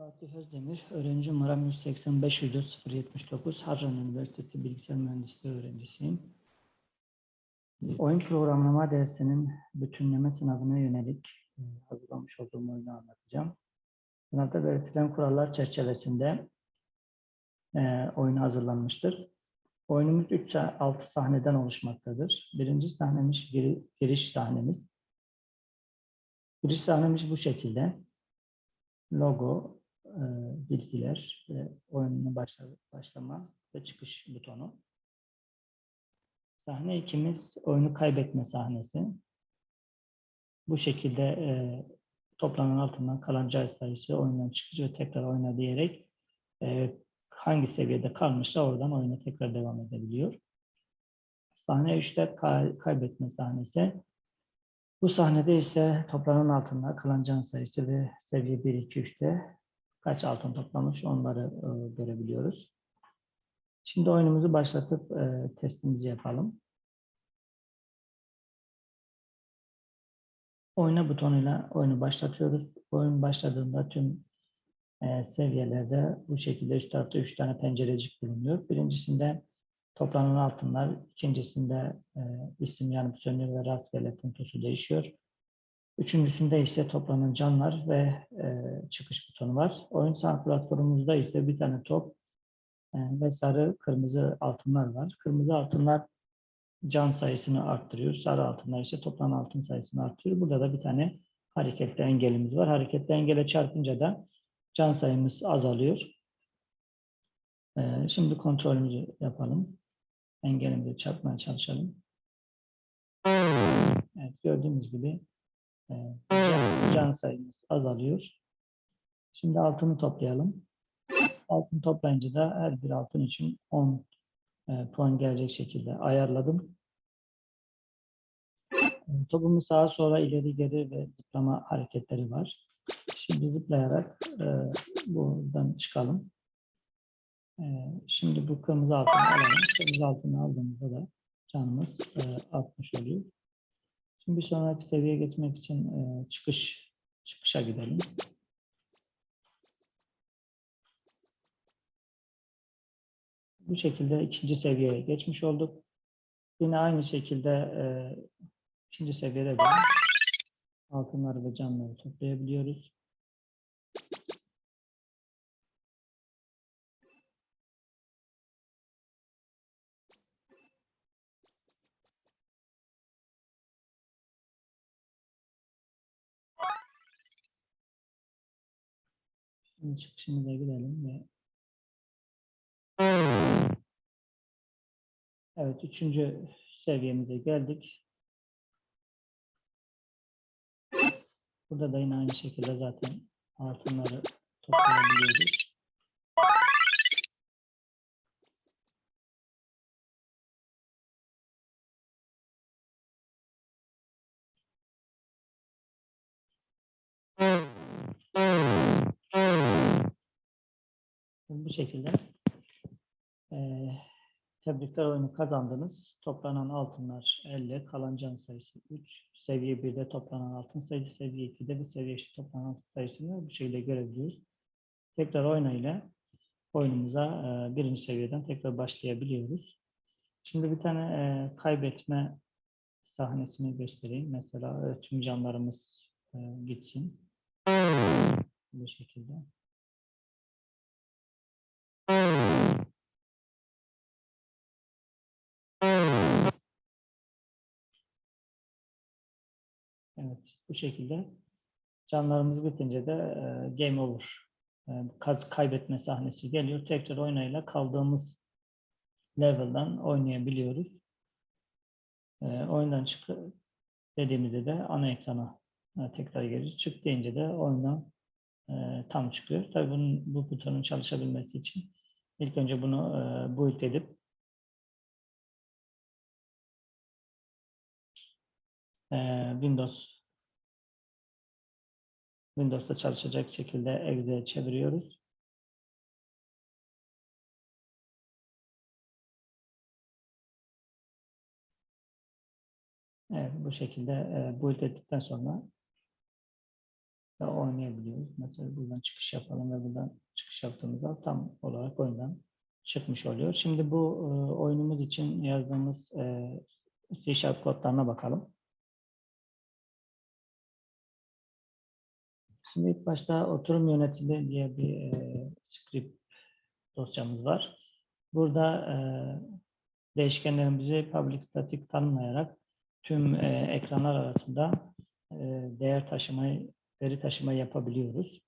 Fatih Özdemir, öğrenci numaram 185 079 Harran Üniversitesi Bilgisayar Mühendisliği öğrencisiyim. Oyun programlama dersinin bütünleme sınavına yönelik e, hazırlamış olduğum oyunu anlatacağım. Sınavda belirtilen kurallar çerçevesinde e, oyun hazırlanmıştır. Oyunumuz 3-6 sahneden oluşmaktadır. Birinci sahnemiz giri- giriş sahnemiz. Giriş sahnemiz bu şekilde. Logo, e, bilgiler ve oyunun başla, başlama ve çıkış butonu. Sahne ikimiz oyunu kaybetme sahnesi. Bu şekilde e, toplanan altından kalan cay sayısı oyundan çıkış ve tekrar oyna diyerek e, hangi seviyede kalmışsa oradan oyuna tekrar devam edebiliyor. Sahne 3'te kay- kaybetme sahnesi. Bu sahnede ise toplanan altınlar kalan can sayısı ve seviye 1, 2, 3'te kaç altın toplamış onları e, görebiliyoruz. Şimdi oyunumuzu başlatıp e, testimizi yapalım. Oyna butonuyla oyunu başlatıyoruz. Oyun başladığında tüm e, seviyelerde bu şekilde üst tarafta üç tane pencerecik bulunuyor. Birincisinde toplanan altınlar, ikincisinde isim yanıp sönüyor ve rastgele puntosu değişiyor. Üçüncüsünde ise toplanan canlar ve e, çıkış butonu var. Oyun saha platformumuzda ise bir tane top e, ve sarı, kırmızı altınlar var. Kırmızı altınlar can sayısını arttırıyor. Sarı altınlar ise toplanan altın sayısını arttırıyor. Burada da bir tane hareketli engelimiz var. Hareketli engele çarpınca da can sayımız azalıyor. E, şimdi kontrolümüzü yapalım. Engelimizi çarpmaya çalışalım. Evet, gördüğünüz gibi can, can sayımız azalıyor. Şimdi altını toplayalım. Altın toplayınca da her bir altın için 10 e, puan gelecek şekilde ayarladım. E, Topumu sağa sola ileri geri ve zıplama hareketleri var. Şimdi zıplayarak e, buradan çıkalım. E, şimdi bu kırmızı altını alalım. Kırmızı altını aldığımızda da canımız e, artmış oluyor. Şimdi bir sonraki seviyeye geçmek için e, çıkış çıkışa gidelim. Bu şekilde ikinci seviyeye geçmiş olduk. Yine aynı şekilde e, ikinci seviyede de altınları ve canları toplayabiliyoruz. Şimdi çıkışımıza gidelim ve Evet, üçüncü seviyemize geldik. Burada da yine aynı şekilde zaten altınları toplayabiliyoruz. Bu şekilde eee Tebrikler oyunu kazandınız. Toplanan altınlar 50, kalan can sayısı 3. Seviye 1'de toplanan altın sayısı, seviye 2'de bu seviye eşit toplanan altın sayısını bu şekilde görebiliyoruz. Tekrar oynayla oyunumuza e, birinci seviyeden tekrar başlayabiliyoruz. Şimdi bir tane e, kaybetme sahnesini göstereyim. Mesela e, tüm canlarımız e, gitsin. Bu şekilde. Evet, bu şekilde canlarımız bitince de e, game over. E, kaybetme sahnesi geliyor. Tekrar oynayla kaldığımız level'dan oynayabiliyoruz. E, oyundan çık dediğimizde de ana ekrana e, tekrar gelir. Çık deyince de oyundan e, tam çıkıyor. Tabii bunun, bu butonun çalışabilmesi için ilk önce bunu e, build edip e, Windows Windows'ta çalışacak şekilde Exe'ye çeviriyoruz. Evet, bu şekilde e, build ettikten sonra da oynayabiliyoruz. Mesela buradan çıkış yapalım ve buradan çıkış yaptığımızda tam olarak oyundan çıkmış oluyor. Şimdi bu e, oyunumuz için yazdığımız e, C Sharp kodlarına bakalım. Şimdi ilk başta oturum yönetimi diye bir e, script dosyamız var. Burada e, değişkenlerimizi public static tanımlayarak tüm e, ekranlar arasında e, değer taşımayı, veri taşıma yapabiliyoruz.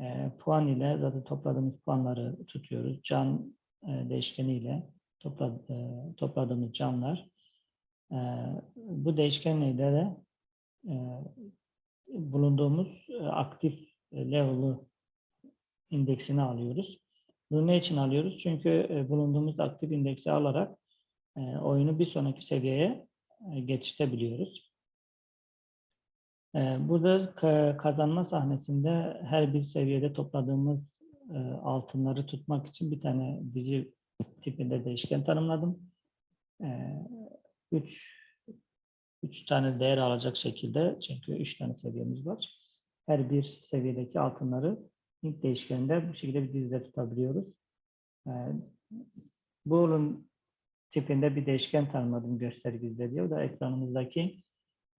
E, puan ile zaten topladığımız puanları tutuyoruz. Can e, değişkeni ile topla, e, topladığımız canlar. E, bu değişkenle de e, bulunduğumuz e, aktif e, level'ı indeksini alıyoruz. Bunu ne için alıyoruz? Çünkü e, bulunduğumuz aktif indeksi alarak oyunu bir sonraki seviyeye geçiştebiliyoruz. E, burada ka- kazanma sahnesinde her bir seviyede topladığımız altınları tutmak için bir tane dizi tipinde değişken tanımladım. Üç, üç tane değer alacak şekilde çünkü üç tane seviyemiz var. Her bir seviyedeki altınları int değişkeninde bu şekilde bir dizide tutabiliyoruz. E, bunun tipinde bir değişken tanımladım göstergizde diye. O da ekranımızdaki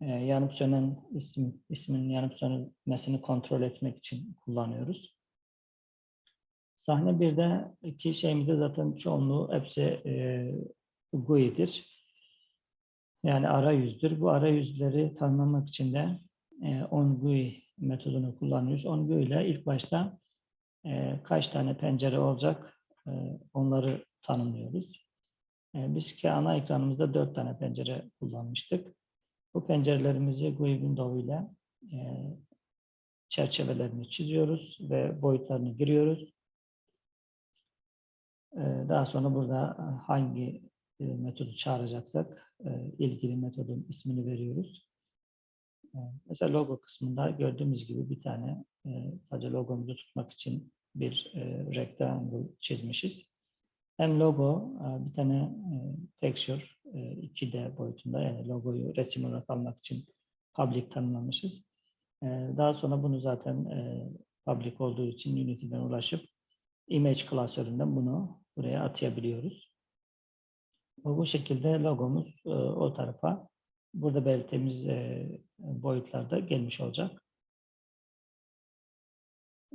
e, yanıp sönen isim, isminin yanıp sönmesini kontrol etmek için kullanıyoruz. Sahne 1'de iki şeyimizde zaten çoğunluğu hepsi e, GUI'dir. Yani arayüzdür. Bu arayüzleri tanımlamak için de e, onGUI metodunu kullanıyoruz. onGUI ile ilk başta e, kaç tane pencere olacak e, onları tanımlıyoruz. E, biz ki ana ekranımızda dört tane pencere kullanmıştık. Bu pencerelerimizi GUI Window ile e, çerçevelerini çiziyoruz ve boyutlarını giriyoruz. E, daha sonra burada hangi e, metodu çağıracaksak e, ilgili metodun ismini veriyoruz. E, mesela logo kısmında gördüğümüz gibi bir tane sadece logomuzu tutmak için bir rectangle çizmişiz. Hem logo bir tane texture e, 2D boyutunda yani logoyu resim olarak almak için public tanımlamışız. Daha sonra bunu zaten public olduğu için Unity'den ulaşıp image klasöründen bunu buraya atayabiliyoruz. Bu şekilde logomuz e, o tarafa burada belirttiğimiz e, boyutlarda gelmiş olacak.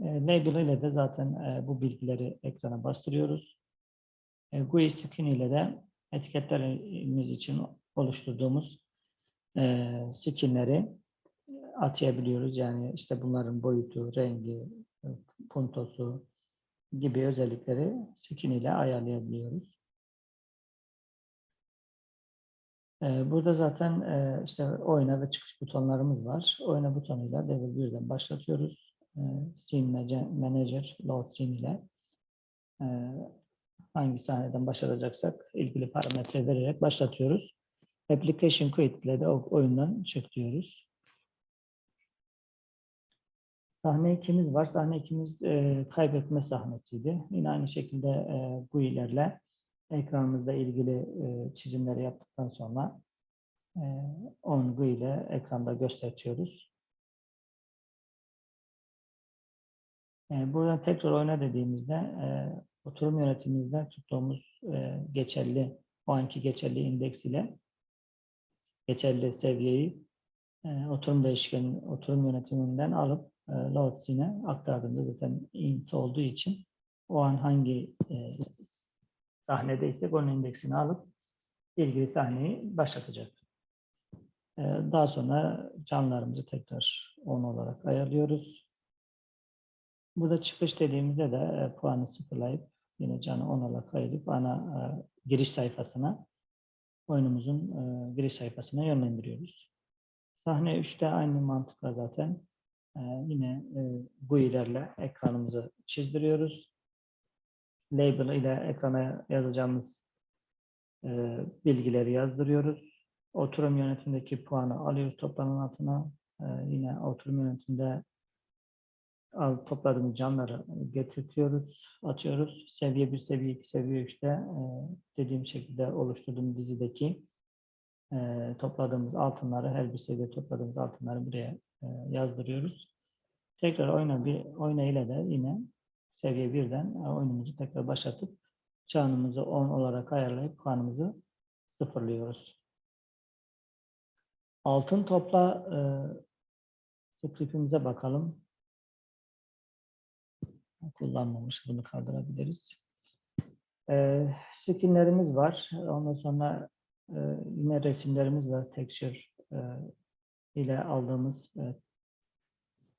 E, Label ile de zaten bu bilgileri ekrana bastırıyoruz. GUI skin ile de etiketlerimiz için oluşturduğumuz e, skinleri atayabiliyoruz. Yani işte bunların boyutu, rengi, puntosu gibi özellikleri skin ile ayarlayabiliyoruz. Burada zaten işte oyna ve çıkış butonlarımız var. Oyna butonuyla level 1'den başlatıyoruz. Scene Manager- Load Scene ile hangi sahneden başlatacaksak ilgili parametre vererek başlatıyoruz. Application Quit ile de oyundan çık diyoruz. Sahne 2'miz var. Sahne 2'miz e, kaybetme sahnesiydi. Yine aynı şekilde e, GUI'lerle ekranımızda ilgili e, çizimleri yaptıktan sonra e, on GUI ile ekranda gösteriyoruz. E, buradan tekrar oyna dediğimizde e, oturum yönetimimizden tuttuğumuz e, geçerli, o anki geçerli indeks ile geçerli seviyeyi e, oturum değişkeni, oturum yönetiminden alıp e, load scene'e aktardığımızda zaten int olduğu için o an hangi e, sahnedeysek onun indeksini alıp ilgili sahneyi başlatacak. E, daha sonra canlarımızı tekrar 10 olarak ayarlıyoruz. Burada çıkış dediğimizde de e, puanı sıfırlayıp yine canı 10 olarak ayırıp ana e, giriş sayfasına oyunumuzun e, giriş sayfasına yönlendiriyoruz. Sahne 3'te aynı mantıkla zaten yine GUI'lerle ekranımızı çizdiriyoruz. Label ile ekrana yazacağımız e, bilgileri yazdırıyoruz. Oturum yönetimindeki puanı alıyoruz toplamın altına. E, yine oturum yönetiminde al, topladığımız canları getirtiyoruz, atıyoruz. Seviye 1, seviye 2, seviye 3'te e, dediğim şekilde oluşturduğum dizideki e, topladığımız altınları, her bir seviye topladığımız altınları buraya e, yazdırıyoruz. Tekrar oyna bir oyna ile de yine seviye birden oyunumuzu tekrar başlatıp çağınımızı 10 olarak ayarlayıp puanımızı sıfırlıyoruz. Altın topla e, scriptimize bakalım. Kullanmamış bunu kaldırabiliriz. E, skinlerimiz var. Ondan sonra e, yine resimlerimiz var. Texture e, ile aldığımız e,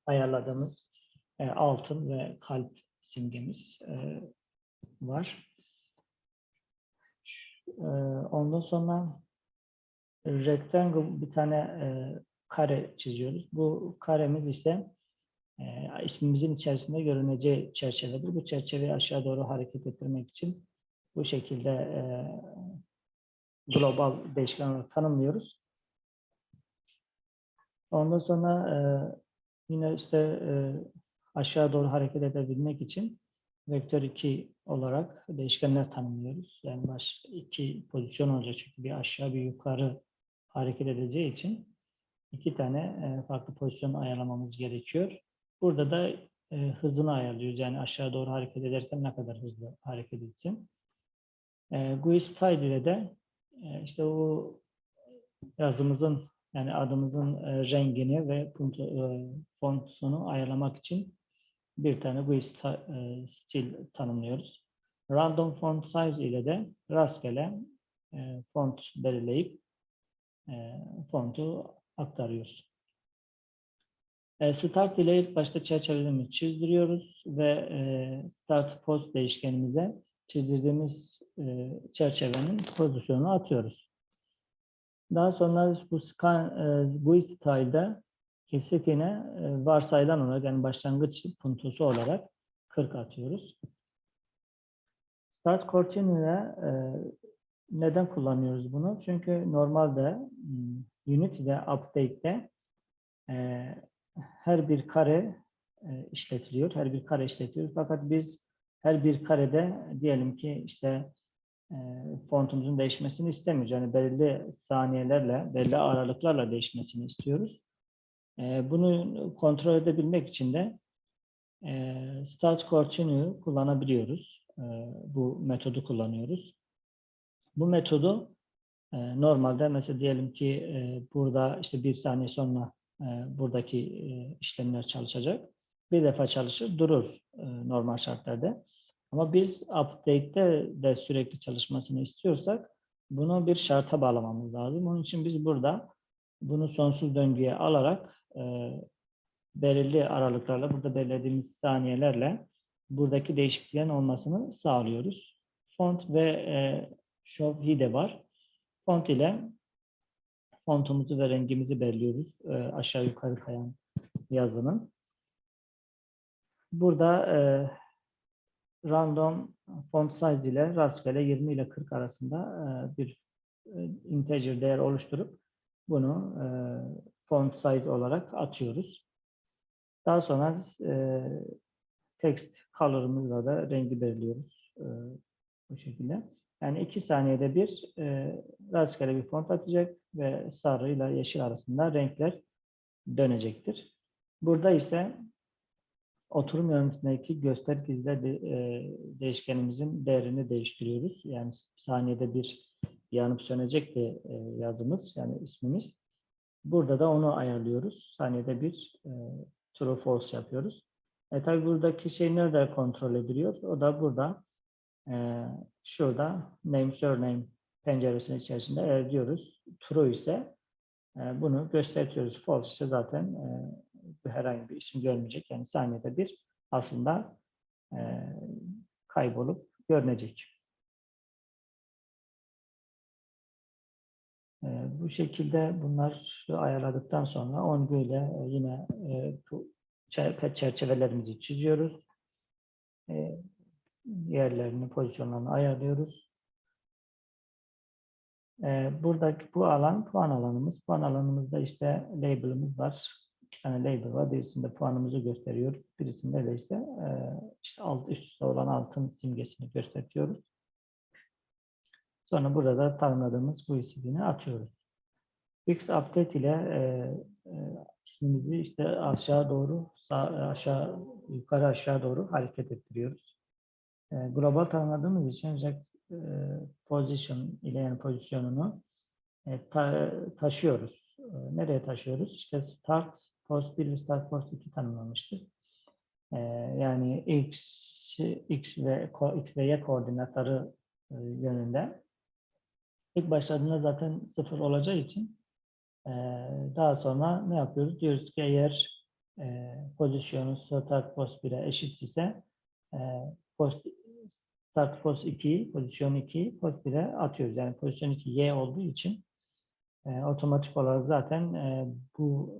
ayarladığımız e, altın ve kalp simgemiz e, var. E, ondan sonra rectangle bir tane e, kare çiziyoruz. Bu karemiz ise e, ismimizin içerisinde görüneceği çerçevedir. Bu çerçeveyi aşağı doğru hareket ettirmek için bu şekilde e, global değişken olarak tanımlıyoruz. Ondan sonra e, yine işte e, aşağı doğru hareket edebilmek için vektör 2 olarak değişkenler tanımlıyoruz. Yani baş iki pozisyon olacak çünkü bir aşağı bir yukarı hareket edeceği için iki tane e, farklı pozisyon ayarlamamız gerekiyor. Burada da e, hızını ayarlıyoruz. Yani aşağı doğru hareket ederken ne kadar hızlı hareket etsin. E, GUI style ile de işte o yazımızın yani adımızın rengini ve e, fontunu ayarlamak için bir tane sta- e, stil tanımlıyoruz. Random font size ile de rastgele e, font belirleyip e, fontu aktarıyoruz. Start ile ilk başta çerçevelerimizi çizdiriyoruz ve start post değişkenimize çizdirdiğimiz çerçevenin pozisyonunu atıyoruz. Daha sonra bu scan, GUI style'da kesikine e, varsayılan olarak yani başlangıç puntosu olarak 40 atıyoruz. Start continue'ye e, neden kullanıyoruz bunu? Çünkü normalde hmm, Unity'de, update'de e, her bir kare işletiliyor. Her bir kare işletiyoruz. Fakat biz her bir karede diyelim ki işte e, fontumuzun değişmesini istemiyoruz. Yani belirli saniyelerle, belirli aralıklarla değişmesini istiyoruz. E, bunu kontrol edebilmek için de e, start continue kullanabiliyoruz. E, bu metodu kullanıyoruz. Bu metodu e, normalde mesela diyelim ki e, burada işte bir saniye sonra e, buradaki işlemler çalışacak. Bir defa çalışır, durur normal şartlarda. Ama biz update'te de sürekli çalışmasını istiyorsak bunu bir şarta bağlamamız lazım. Onun için biz burada bunu sonsuz döngüye alarak e, belirli aralıklarla, burada belirlediğimiz saniyelerle buradaki değişikliklerin olmasını sağlıyoruz. Font ve e, show hide var. Font ile fontumuzu ve rengimizi belirliyoruz. E, aşağı yukarı kayan yazının. Burada e, random font size ile rastgele 20 ile 40 arasında e, bir e, integer değer oluşturup bunu e, font size olarak atıyoruz. Daha sonra e, text color'ımızla da rengi belirliyoruz e, bu şekilde. Yani iki saniyede bir e, rastgele bir font atacak ve sarı ile yeşil arasında renkler dönecektir. Burada ise oturum yönetimindeki göster gizle de, e, değişkenimizin değerini değiştiriyoruz. Yani saniyede bir yanıp sönecek de e, yazımız yani ismimiz. Burada da onu ayarlıyoruz. Saniyede bir e, true false yapıyoruz. E tabi buradaki şey nerede kontrol ediliyor? O da burada e, şurada name surname penceresinin içerisinde eğer diyoruz true ise e, bunu gösteriyoruz. False ise zaten e, herhangi bir isim görmeyecek. Yani saniyede bir aslında e, kaybolup görünecek. Bu şekilde bunlar ayarladıktan sonra Ongu ile e, yine e, bu çer- çerçevelerimizi çiziyoruz. E, yerlerini, pozisyonlarını ayarlıyoruz. E, buradaki bu alan puan alanımız. Puan alanımızda işte label'ımız var. İki tane label var. Birisinde puanımızı gösteriyor. Birisinde de işte, işte alt üst üste olan altın simgesini gösteriyoruz. Sonra burada da tanımladığımız bu ismini atıyoruz. Fix update ile e, e, ismimizi işte aşağı doğru sağ, aşağı, yukarı aşağı doğru hareket ettiriyoruz. E, global tanımladığımız için özellikle e, position ile yani pozisyonunu e, ta- taşıyoruz. E, nereye taşıyoruz? İşte start post 1 ve start post 2 tanımlamıştır. E, yani x, x ve x ve y koordinatları e, yönünde. İlk başladığında zaten sıfır olacağı için e, daha sonra ne yapıyoruz? Diyoruz ki eğer e, pozisyonu start post 1'e eşit ise e, post start post 2, pozisyon 2 post 1'e atıyoruz. Yani pozisyon 2 y olduğu için e, otomatik olarak zaten e, bu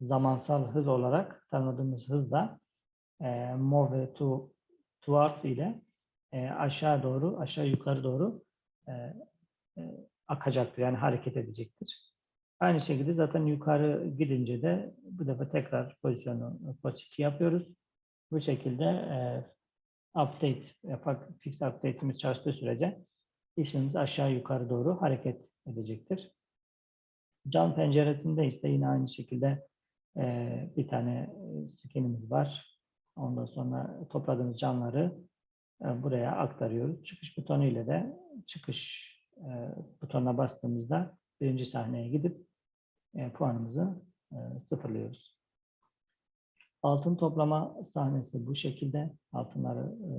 zamansal hız olarak tanımladığımız hızla e, move to towards ile e, aşağı doğru, aşağı yukarı doğru e, e, akacaktır. Yani hareket edecektir. Aynı şekilde zaten yukarı gidince de bu defa tekrar pozisyonu post 2 yapıyoruz. Bu şekilde e, update, fix update'imiz çalıştığı sürece ismimiz aşağı yukarı doğru hareket edecektir. Cam penceresinde ise yine aynı şekilde e, bir tane e, skinimiz var. Ondan sonra topladığımız camları e, buraya aktarıyoruz. Çıkış butonu ile de çıkış e, butonuna bastığımızda birinci sahneye gidip e, puanımızı e, sıfırlıyoruz. Altın toplama sahnesi bu şekilde. Altınları e,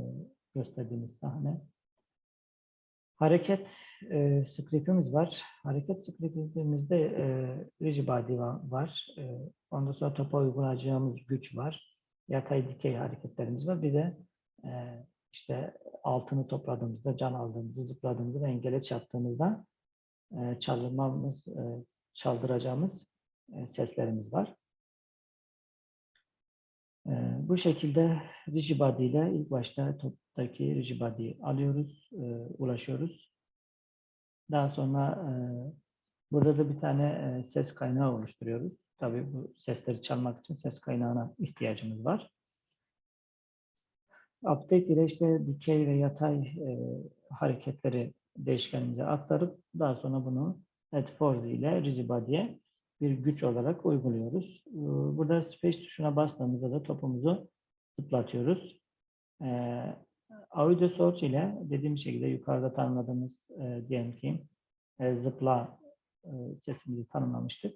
gösterdiğimiz sahne. Hareket e, script'imiz var. Hareket script'imizde e, rigid body va- var. E, ondan sonra topa uygulayacağımız güç var. Yatay dikey hareketlerimiz var. Bir de e, işte altını topladığımızda, can aldığımızda, zıpladığımızda ve engele çarptığımızda e, çaldırmamız, e, çaldıracağımız e, seslerimiz var. E, bu şekilde rigid body ile ilk başta toptaki rigid body'yi alıyoruz, e, ulaşıyoruz. Daha sonra burada da bir tane ses kaynağı oluşturuyoruz. Tabii bu sesleri çalmak için ses kaynağına ihtiyacımız var. Update ile işte dikey ve yatay hareketleri değişkenimize aktarıp daha sonra bunu add force ile rigid body'ye bir güç olarak uyguluyoruz. Ee, Burada space tuşuna bastığımızda da topumuzu zıplatıyoruz. Ee, audio source ile dediğim şekilde yukarıda tanımladığımız e, diyelim ki e, zıpla e, sesimizi tanımlamıştık.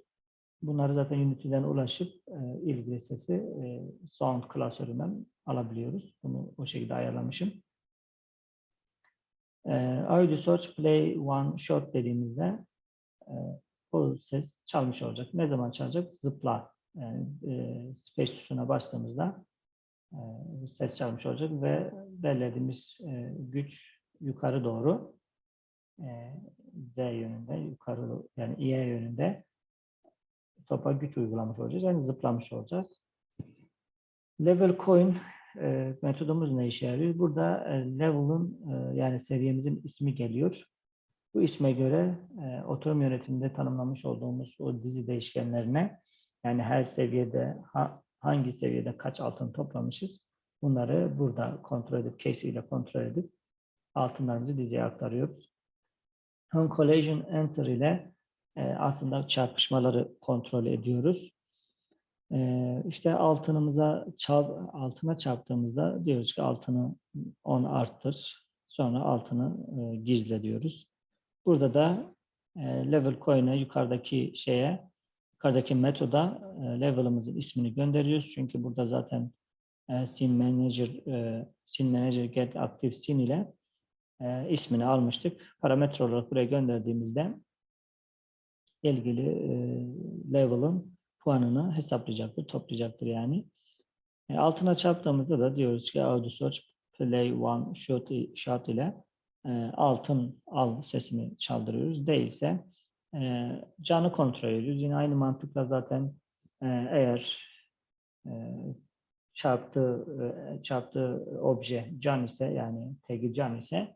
Bunları zaten Unity'den ulaşıp e, ilgili sesi e, sound klasöründen alabiliyoruz. Bunu o şekilde ayarlamışım. E, audio search play one shot dediğimizde e, bu ses çalmış olacak. Ne zaman çalacak? Zıpla. Yani e, space tuşuna bastığımızda e, ses çalmış olacak ve belirlediğimiz e, güç yukarı doğru e, Z yönünde, yukarı yani Y yönünde topa güç uygulamış olacağız. Yani zıplamış olacağız. Level coin e, metodumuz ne işe yarıyor? Burada e, level'ın e, yani seviyemizin ismi geliyor. Bu isme göre e, oturum yönetiminde tanımlamış olduğumuz o dizi değişkenlerine yani her seviyede ha- hangi seviyede kaç altın toplamışız bunları burada kontrol edip case ile kontrol edip altınlarımızı diziye aktarıyoruz. Home collision enter ile e, aslında çarpışmaları kontrol ediyoruz. E, işte altınımıza çal, altına çarptığımızda diyoruz ki altını 10 arttır. Sonra altını e, gizle diyoruz. Burada da e, level coin'e yukarıdaki şeye, yukarıdaki metoda e, level'ımızın ismini gönderiyoruz. Çünkü burada zaten e, scene manager, e, scene manager get active scene ile ismini almıştık. Parametre olarak buraya gönderdiğimizde ilgili e, level'ın puanını hesaplayacaktır, toplayacaktır yani. Altına çarptığımızda da diyoruz ki audio search play one shot, shot ile altın al sesini çaldırıyoruz. Değilse canı kontrol ediyoruz. Yine aynı mantıkla zaten eğer e, çarptığı e, çarptığı obje can ise yani tagi can ise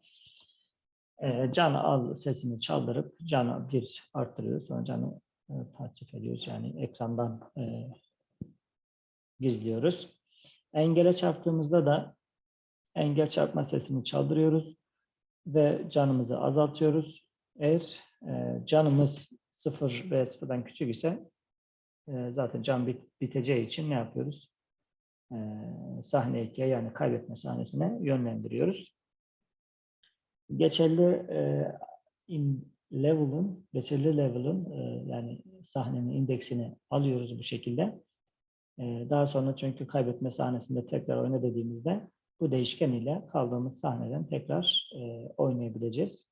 canı al sesini çaldırıp canı bir arttırıyoruz. Sonra canı e, tasdif ediyoruz. Yani ekrandan gizliyoruz. Engele çarptığımızda da engel çarpma sesini çaldırıyoruz ve canımızı azaltıyoruz. Eğer e, canımız sıfır ve sıfırdan küçük ise e, zaten cam bit- biteceği için ne yapıyoruz? E, sahne ekiye yani kaybetme sahnesine yönlendiriyoruz. Geçerli e, in level'ın, geçerli level'ın e, yani sahnenin indeksini alıyoruz bu şekilde. E, daha sonra çünkü kaybetme sahnesinde tekrar oyna dediğimizde bu değişken ile kaldığımız sahneden tekrar e, oynayabileceğiz.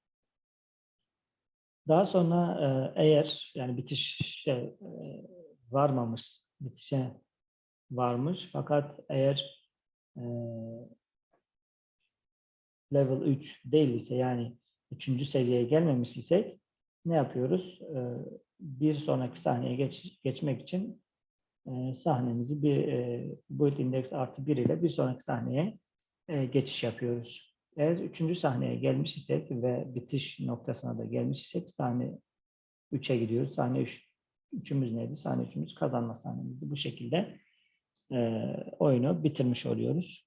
Daha sonra e, eğer yani bitişe e, varmamış, bitişe varmış fakat eğer e, level 3 değil ise yani üçüncü seviyeye gelmemiş isek ne yapıyoruz? E, bir sonraki sahneye geç, geçmek için e, sahnemizi bir e, build index artı 1 ile bir sonraki sahneye e, geçiş yapıyoruz. Eğer üçüncü sahneye gelmiş isek ve bitiş noktasına da gelmiş isek sahne 3'e gidiyoruz. Sahne 3 üçümüz neydi? Sahne üçümüz kazanma sahnemizdi. Bu şekilde e, oyunu bitirmiş oluyoruz.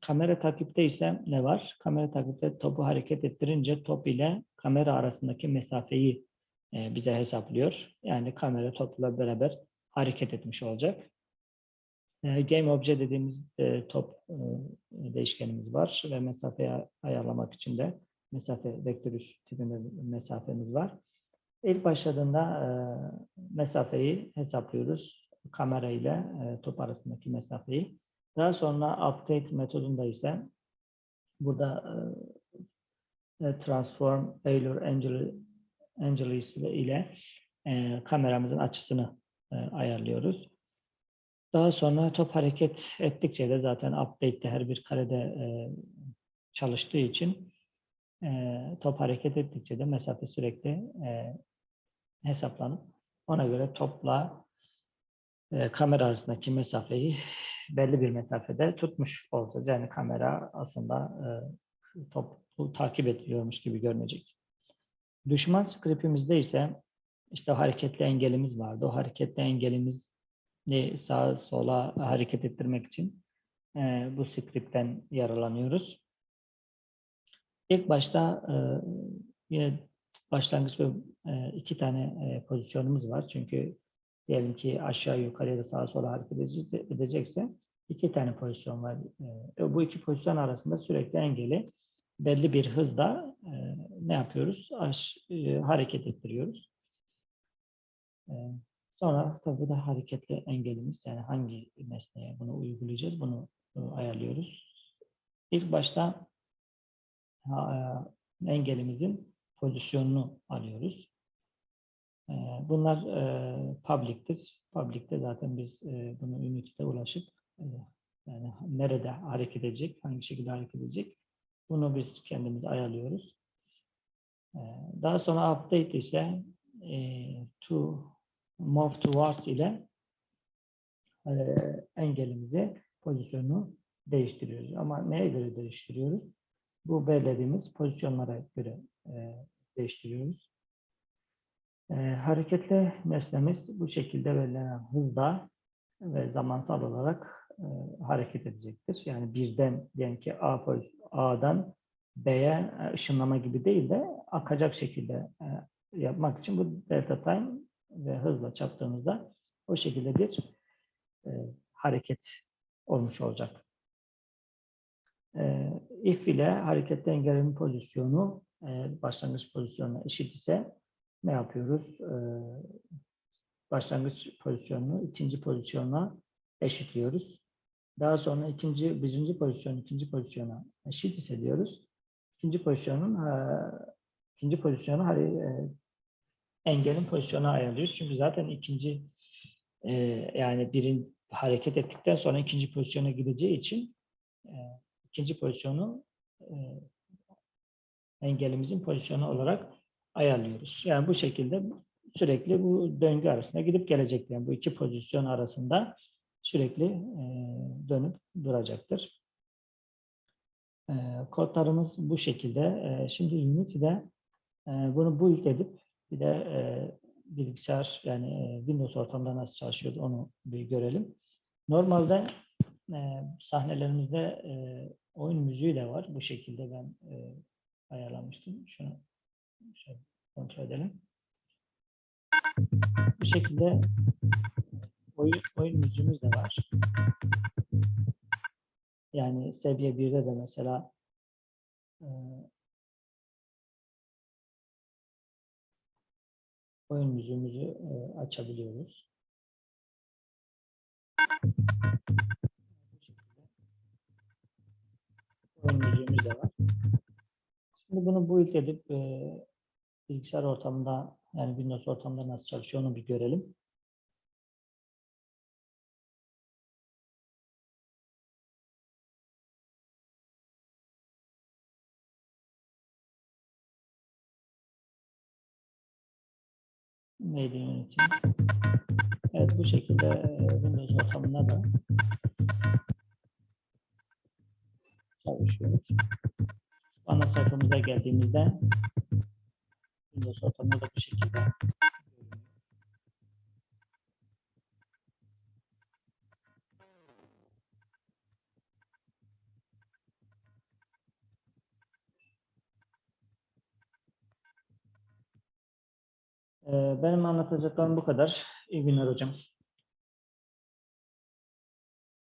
Kamera takipte ise ne var? Kamera takipte topu hareket ettirince top ile kamera arasındaki mesafeyi e, bize hesaplıyor. Yani kamera topla beraber hareket etmiş olacak. E, Game Obje dediğimiz e, top e, değişkenimiz var ve mesafeyi ayarlamak için de mesafe vektörü tipinde mesafemiz var. İlk başladığında e, mesafeyi hesaplıyoruz. Kamera ile top arasındaki mesafeyi. Daha sonra update metodunda ise burada transform Euler Angel, Angelis ile e, kameramızın açısını ayarlıyoruz. Daha sonra top hareket ettikçe de zaten update'te her bir karede e, çalıştığı için e, top hareket ettikçe de mesafe sürekli e, hesaplanıp ona göre topla e, kamera arasındaki mesafeyi belli bir mesafede tutmuş olacağız. Yani kamera aslında e, topu takip ediyormuş gibi görünecek. Düşman scriptimizde ise işte hareketli engelimiz vardı. O hareketli engelimiz sağa sola hareket ettirmek için e, bu scriptten yararlanıyoruz. İlk başta e, yine başlangıç ve e, iki tane e, pozisyonumuz var. Çünkü diyelim ki aşağı yukarı ya da sağa sola hareket edece- edecekse iki tane pozisyon var. E, bu iki pozisyon arasında sürekli engeli belli bir hızda e, ne yapıyoruz? Aş, e, hareket ettiriyoruz. E, sonra tabii da hareketli engelimiz yani hangi nesneye bunu uygulayacağız bunu e, ayarlıyoruz. İlk başta e, engelimizin pozisyonunu alıyoruz. E, Bunlar public'tir. Public'te zaten biz bunu Unity'de ulaşıp yani nerede hareket edecek, hangi şekilde hareket edecek bunu biz kendimiz ayarlıyoruz. Daha sonra update ise to move towards ile e, engelimizi pozisyonu değiştiriyoruz. Ama neye göre değiştiriyoruz? Bu belirlediğimiz pozisyonlara göre e, değiştiriyoruz. E, hareketli nesnemiz bu şekilde belirlenen hızda ve zamansal olarak e, hareket edecektir. Yani birden diyelim ki A A'dan B'ye e, ışınlama gibi değil de akacak şekilde e, yapmak için bu delta time ve hızla çarptığımızda o şekilde bir e, hareket olmuş olacak. E, if ile hareketli engellerin pozisyonu e, başlangıç pozisyonuna eşit ise ne yapıyoruz? E, başlangıç pozisyonunu ikinci pozisyona eşitliyoruz. Daha sonra ikinci, birinci pozisyon ikinci pozisyona eşit ise diyoruz. İkinci pozisyonun e, ikinci pozisyonu e, engelin pozisyonu ayarlıyoruz. Çünkü zaten ikinci e, yani birin hareket ettikten sonra ikinci pozisyona gideceği için e, ikinci pozisyonu e, engelimizin pozisyonu olarak ayarlıyoruz. Yani bu şekilde sürekli bu döngü arasında gidip gelecek. Yani bu iki pozisyon arasında sürekli e, dönüp duracaktır. E, kodlarımız bu şekilde. E, şimdi Unity'de e, bunu build edip bir de e, bilgisayar yani e, Windows ortamında nasıl çalışıyor onu bir görelim. Normalde e, sahnelerimizde e, oyun müziği de var. Bu şekilde ben e, ayarlamıştım. Şunu şöyle kontrol edelim. Bu şekilde oyun, oyun müziğimiz de var. Yani seviye 1'de de mesela e, oyun müziğimizi e, açabiliyoruz. Oyun müziğimiz de var. Şimdi bunu build edip e, bilgisayar ortamında yani Windows ortamında nasıl çalışıyor onu bir görelim. Mail yönetim. Evet bu şekilde e, Windows ortamında da çalışıyoruz. Ana sayfamıza geldiğimizde Windows ortamında da bu şekilde Benim anlatacaklarım bu kadar. İyi günler hocam.